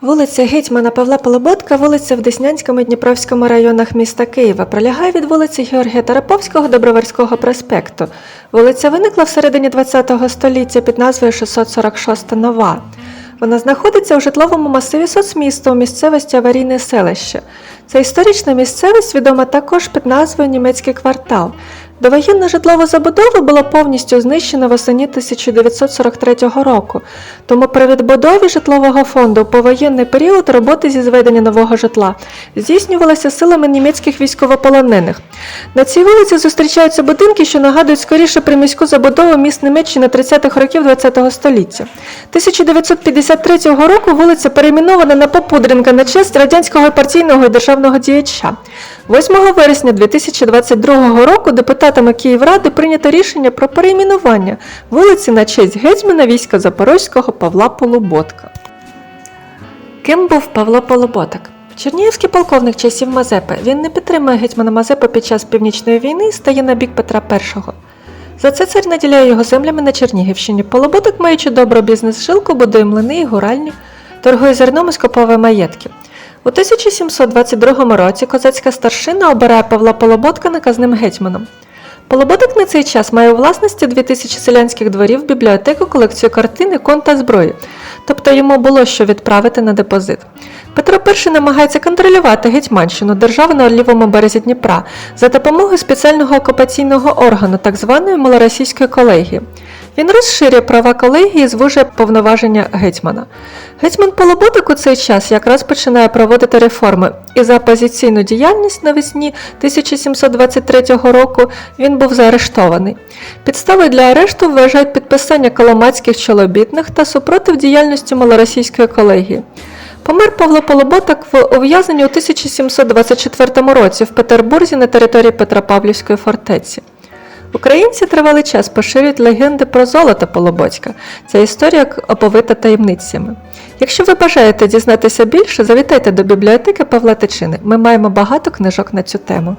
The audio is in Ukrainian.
Вулиця Гетьмана Павла Полоботка, вулиця в Деснянському і Дніпровському районах міста Києва, пролягає від вулиці Георгія Тараповського до Броварського проспекту. Вулиця виникла в середині ХХ століття під назвою 646 Нова. Вона знаходиться у житловому масиві соцміста у місцевості Аварійне селище. Ця історична місцевість відома також під назвою Німецький квартал. Довоєнну житлову забудову було повністю знищено восені 1943 року, тому при відбудові житлового фонду повоєнний період роботи зі зведення нового житла здійснювалися силами німецьких військовополонених. На цій вулиці зустрічаються будинки, що нагадують скоріше приміську забудову міст Німеччини 30-х років ХХ століття. 1953 року вулиця перейменована на Попудренка на честь радянського партійного і державного діяча. 8 вересня 2022 року депутатами Київради прийнято рішення про перейменування вулиці на честь гетьмана війська Запорозького Павла Полуботка. Ким був Павло Полуботок? Чернігівський полковник часів Мазепи. Він не підтримує гетьмана Мазепи під час північної війни і стає на бік Петра І. За це цар наділяє його землями на Чернігівщині. Полуботок, маючи добру бізнес-жилку, будує млини і гуральні, торгує зерном і скуповує маєтки. У 1722 році козацька старшина обирає Павла Полоботка наказним гетьманом. Полоботок на цей час має у власності 2000 селянських дворів, бібліотеку, колекцію картин, ікон та зброї, тобто йому було що відправити на депозит. Петро І намагається контролювати Гетьманщину, державу на лівому березі Дніпра, за допомогою спеціального окупаційного органу, так званої малоросійської колегії. Він розширює права колегії і звужує повноваження гетьмана. Гетьман Полоботок у цей час якраз починає проводити реформи, і за опозиційну діяльність навесні 1723 року він був заарештований. Підставою для арешту вважають підписання коломацьких чолобітних та супротив діяльності малоросійської колегії. Помер Павло Полоботок в ув'язненні у 1724 році в Петербурзі на території Петропавлівської фортеці. Українці тривалий час поширюють легенди про золото Полобоцька. Ця історія оповита таємницями. Якщо ви бажаєте дізнатися більше, завітайте до бібліотеки Павла Тичини. Ми маємо багато книжок на цю тему.